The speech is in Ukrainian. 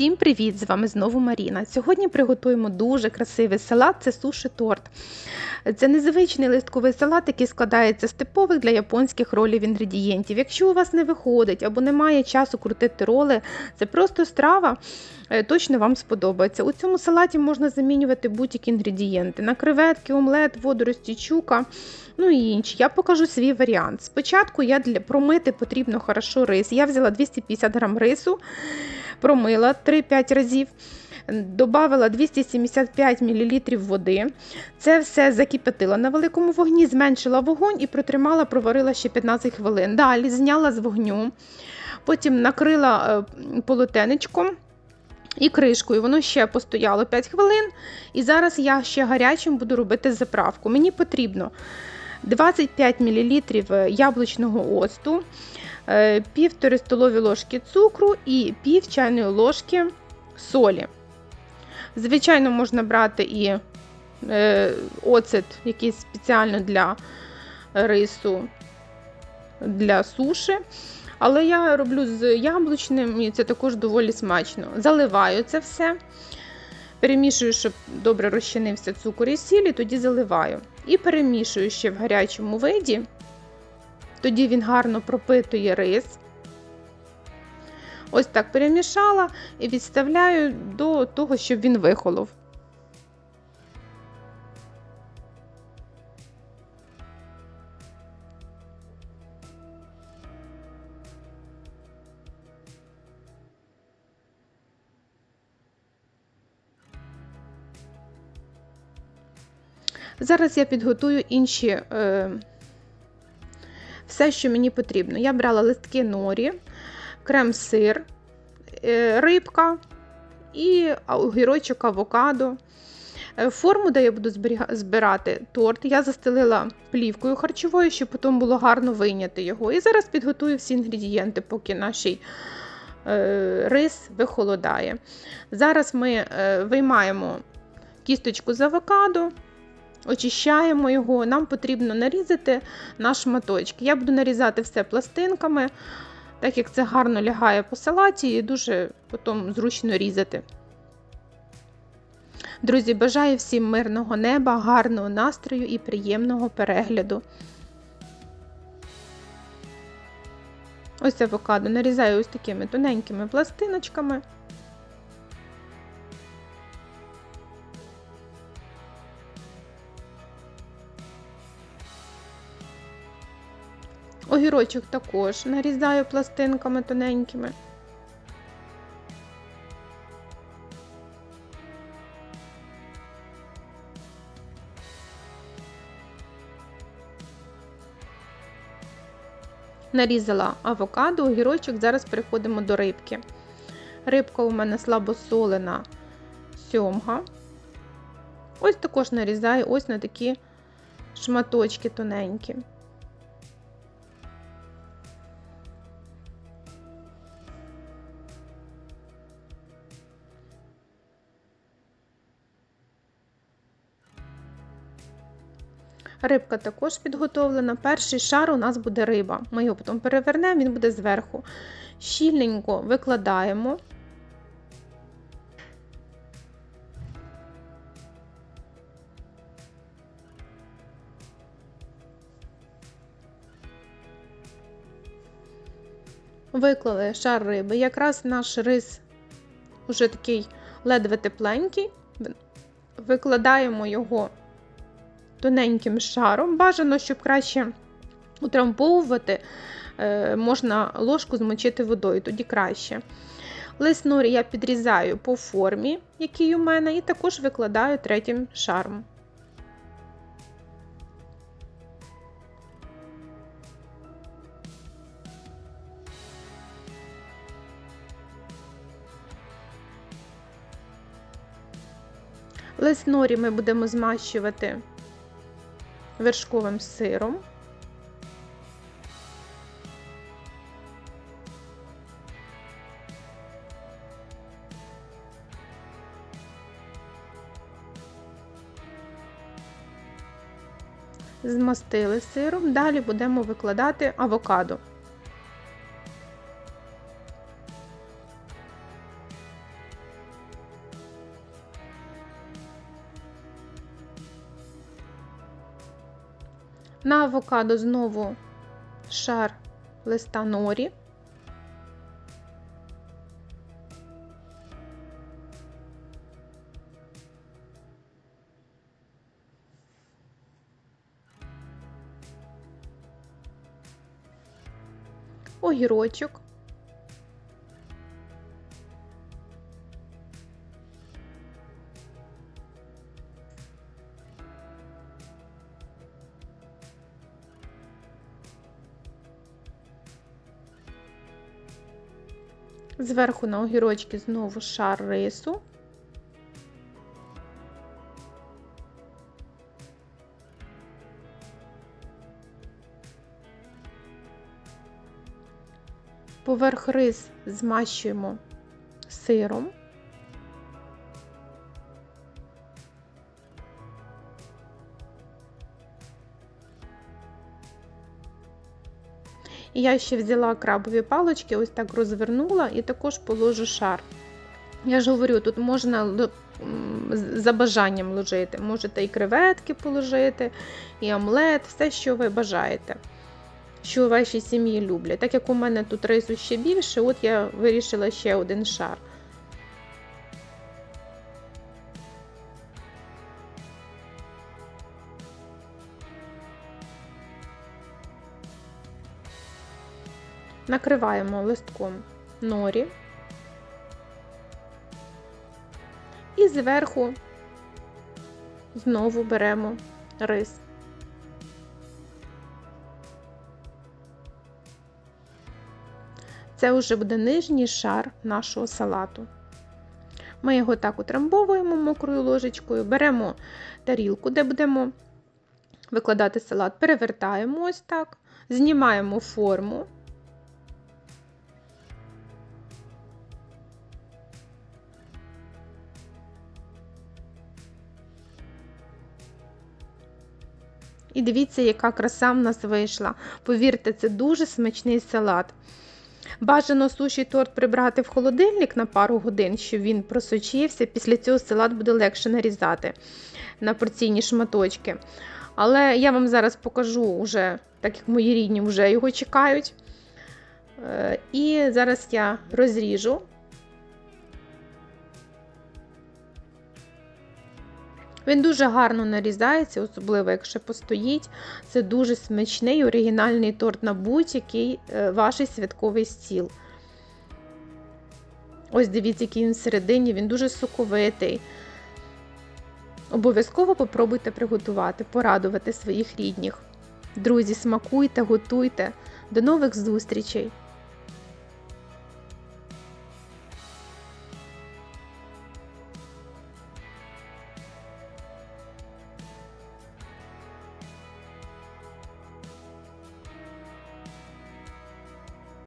Всім привіт! З вами знову Маріна. Сьогодні приготуємо дуже красивий салат це суші торт. Це незвичний листковий салат, який складається з типових для японських ролів інгредієнтів. Якщо у вас не виходить або немає часу крутити роли, це просто страва. е, Точно вам сподобається. У цьому салаті можна замінювати будь-які інгредієнти на креветки, омлет, водорості, чука, ну і інші. Я покажу свій варіант. Спочатку я для промити потрібно хорошо рис. Я взяла 250 грам рису, промила 3-5 разів. Добавила 275 мл води. Це все закипятила на великому вогні, зменшила вогонь і протримала, проварила ще 15 хвилин. Далі зняла з вогню, потім накрила е, полотенечком і кришкою. Воно ще постояло 5 хвилин. І зараз я ще гарячим буду робити заправку. Мені потрібно 25 мл яблучного оцту, е, півтори столові ложки цукру і пів чайної ложки солі. Звичайно, можна брати і е, оцет, який спеціально для рису, для суші. Але я роблю з яблучним, і це також доволі смачно. Заливаю це все, перемішую, щоб добре розчинився цукор і сіль, і тоді заливаю. І перемішую ще в гарячому виді, тоді він гарно пропитує рис. Ось так перемішала і відставляю до того, щоб він вихолов. Зараз я підготую інші е, все, що мені потрібно. Я брала листки норі, крем-сир, е, рибка і огірочок авокадо. Е, Форму, де я буду збирати торт, я застелила плівкою харчовою, щоб потім було гарно вийняти його. І зараз підготую всі інгредієнти, поки наш е, рис вихолодає. Зараз ми виймаємо кісточку з авокадо, очищаємо його. Нам потрібно нарізати на шматочки. Я буду нарізати все пластинками, так як це гарно лягає по салаті і дуже потім зручно різати. Друзі, бажаю всім мирного неба, гарного настрою і приємного перегляду. Ось авокадо нарізаю ось такими тоненькими пластиночками. Огірочок також нарізаю пластинками тоненькими. Нарізала авокадо, огірочок, зараз переходимо до рибки. Рибка у мене слабосолена сьомга. Ось також нарізаю ось на такі шматочки тоненькі. Рибка також підготовлена. Перший шар у нас буде риба. Ми його потім перевернемо, він буде зверху. Щільненько викладаємо. Виклали шар риби. Якраз наш рис уже такий ледве тепленький. Викладаємо його тоненьким шаром. Бажано, щоб краще утрамбовувати, е, можна ложку змочити водою, тоді краще. Лист норі я підрізаю по формі, який у мене, і також викладаю третім шаром. Лист норі ми будемо змащувати вершковим сиром. Змастили сиром, далі будемо викладати авокадо. На авокадо знову шар листа норі. Огірочок. Зверху на огірочки знову шар рису. Поверх рис змащуємо сиром. І я ще взяла крабові палочки, ось так розвернула і також положу шар. Я ж говорю, тут можна за бажанням ложити. Можете і креветки положити, і омлет, все, що ви бажаєте, що у вашій сім'ї люблять. Так як у мене тут рису ще більше, от я вирішила ще один шар. Накриваємо листком норі і зверху знову беремо рис. Це вже буде нижній шар нашого салату. Ми його так утрамбовуємо мокрою ложечкою, беремо тарілку, де будемо викладати салат, перевертаємо ось так, знімаємо форму. І дивіться, яка краса в нас вийшла. Повірте, це дуже смачний салат. Бажано суші торт прибрати в холодильник на пару годин, щоб він просочився. Після цього салат буде легше нарізати на порційні шматочки. Але я вам зараз покажу, уже, так як мої рідні вже його чекають. Е, І зараз я розріжу. Він дуже гарно нарізається, особливо якщо постоїть. Це дуже смачний оригінальний торт на будь-який е, ваш святковий стіл. Ось дивіться, який він всередині, він дуже соковитий. Обов'язково попробуйте приготувати, порадувати своїх рідних. Друзі, смакуйте, готуйте. До нових зустрічей!